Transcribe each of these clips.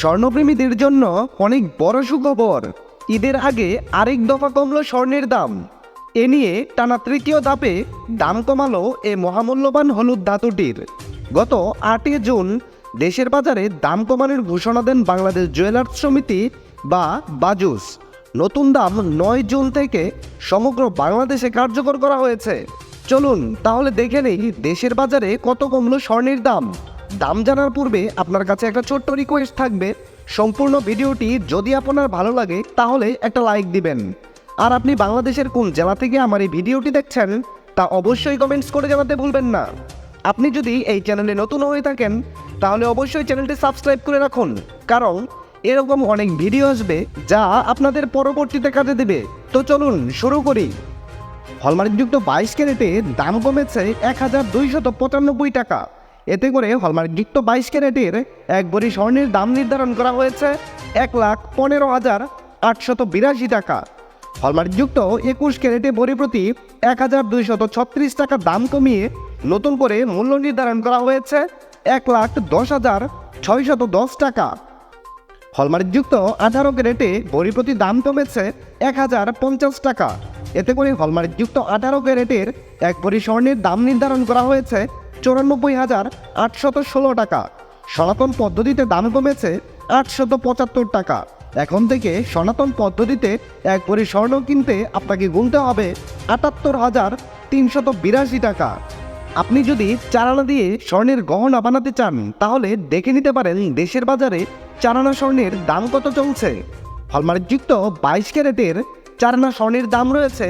স্বর্ণপ্রেমীদের জন্য অনেক বড় সুখবর। ঈদের আগে আরেক দফা কমলো স্বর্ণের দাম। এ নিয়ে টানা তৃতীয় ধাপে দাম কমালো এ মহামূল্যবান হলুদ ধাতুটির। গত আটই জুন দেশের বাজারে দাম কমানোর ঘোষণা দেন বাংলাদেশ জুয়েলার্স সমিতি বা বাজুস। নতুন দাম নয় জুন থেকে সমগ্র বাংলাদেশে কার্যকর করা হয়েছে। চলুন তাহলে দেখে নেই দেশের বাজারে কত কমলো স্বর্ণের দাম। দাম জানার পূর্বে আপনার কাছে একটা ছোট্ট রিকোয়েস্ট থাকবে। সম্পূর্ণ ভিডিওটি যদি আপনার ভালো লাগে, তাহলে একটা লাইক দিবেন। আর আপনি বাংলাদেশের কোন জেলা থেকে আমার এই ভিডিওটি দেখছেন, তা অবশ্যই কমেন্টস করে জানাতে ভুলবেন না। আপনি যদি এই চ্যানেলে নতুন হয়ে থাকেন, তাহলে অবশ্যই চ্যানেলটি সাবস্ক্রাইব করে রাখুন। কারণ এরকম অনেক ভিডিও আসবে, যা আপনাদের পরবর্তীতে কাজে দেবে। তো চলুন শুরু করি। হলমার্কযুক্ত বাইশ ক্যারেটে দাম কমেছে এক হাজার দুইশত পঁচানব্বই টাকা। এতে করে হলমার্কযুক্ত বাইশ ক্যারেটের এক ভরি স্বর্ণের দাম নির্ধারণ করা হয়েছে এক লাখ পনেরো হাজার আটশত বিরাশি টাকা। হলমার্কযুক্ত একুশ ক্যারেটে ভরি প্রতি এক হাজার দুইশত ছত্রিশ টাকা দাম কমিয়ে নতুন করে মূল্য নির্ধারণ করা হয়েছে এক লাখ দশ হাজার ছয়শত দশ টাকা। হলমার্কযুক্ত আঠারো ক্যারেটে বড়ি প্রতি দাম কমেছে এক হাজার পঞ্চাশ টাকা। এতে করে হলমার্কযুক্ত আঠারো ক্যারেটের এক ভরি স্বর্ণের দাম নির্ধারণ করা হয়েছে চুরানব্বই হাজার আটশত ষোলো টাকা। সনাতন পদ্ধতিতে দাম কমেছে আটশত পঁচাত্তর টাকা। এখন থেকে সনাতন পদ্ধতিতে এক ভরি স্বর্ণ কিনতে আপনাকে গুনতে হবে আটাত্তর হাজার তিনশত বিরাশি টাকা। আপনি যদি চারানা দিয়ে স্বর্ণের গহনা বানাতে চান, তাহলে দেখে নিতে পারেন দেশের বাজারে চারানা স্বর্ণের দাম কত চলছে। হলমার্কযুক্ত বাইশ ক্যারেটের চারানা স্বর্ণের দাম রয়েছে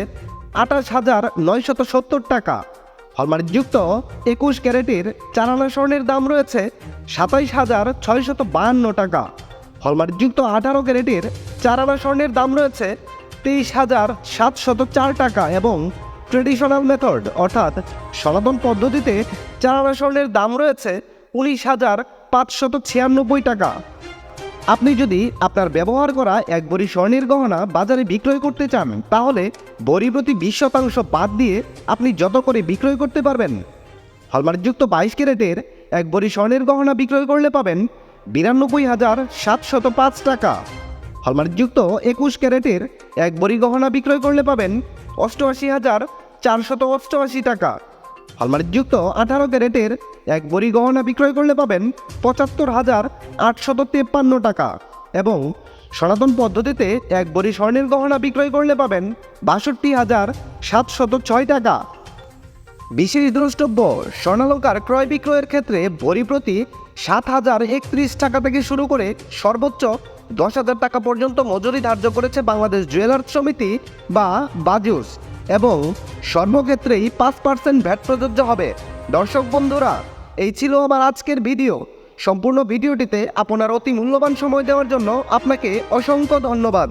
আঠাশ হাজার নয়শত সত্তর টাকা। হলমার্কযুক্ত একুশ ক্যারেটের চারানা স্বর্ণের দাম রয়েছে সাতাইশ হাজার ছয়শত বাহান্ন টাকা। হলমার্কযুক্ত আঠারো ক্যারেটের চারানা স্বর্ণের দাম রয়েছে তেইশ হাজার সাতশত চার টাকা এবং ট্রেডিশনাল মেথড, অর্থাৎ সনাতন পদ্ধতিতে চারানা স্বর্ণের দাম রয়েছে উনিশ হাজার পাঁচশত ছিয়ানব্বই টাকা। আপনি যদি আপনার ব্যবহার করা এক বড়ি স্বর্ণের গহনা বাজারে বিক্রয় করতে চান, তাহলে বড়ি প্রতি বিশ শতাংশ বাদ দিয়ে আপনি যত করে বিক্রয় করতে পারবেন। হলমার্কযুক্ত বাইশ ক্যারেটের এক বড়ি স্বর্ণের গহনা বিক্রয় করলে পাবেন বিরানব্বই হাজার সাতশত পাঁচ টাকা। হলমার্কযুক্ত একুশ ক্যারেটের এক বড়ি গহনা বিক্রয় করলে পাবেন অষ্টআশি হাজার চারশত অষ্টআশি টাকা। হলমার্কযুক্ত আঠারো ক্যারেটের এক বড়ি গহনা বিক্রয় করলে পাবেন পঁচাত্তর হাজার আটশত তেপ্পান্ন টাকা এবং সনাতন পদ্ধতিতে এক বড়ি স্বর্ণের গহনা বিক্রয় করলে পাবেন বাষট্টি হাজার সাতশত ছয় টাকা। বিশেষ দ্রষ্টব্য, স্বর্ণালঙ্কার ক্রয় বিক্রয়ের ক্ষেত্রে বড়ি প্রতি সাত হাজার একত্রিশ টাকা থেকে শুরু করে সর্বোচ্চ দশ হাজার টাকা পর্যন্ত মজুরি ধার্য করেছে বাংলাদেশ জুয়েলার্স সমিতি বা বাজুস এবং সর্বক্ষেত্রেই পাঁচ পার্সেন্ট ভ্যাট প্রযোজ্য হবে। দর্শক বন্ধুরা, এই ছিল আমার আজকের ভিডিও। সম্পূর্ণ ভিডিওটিতে আপনার অতি মূল্যবান সময় দেওয়ার জন্য আপনাকে অসংখ্য ধন্যবাদ।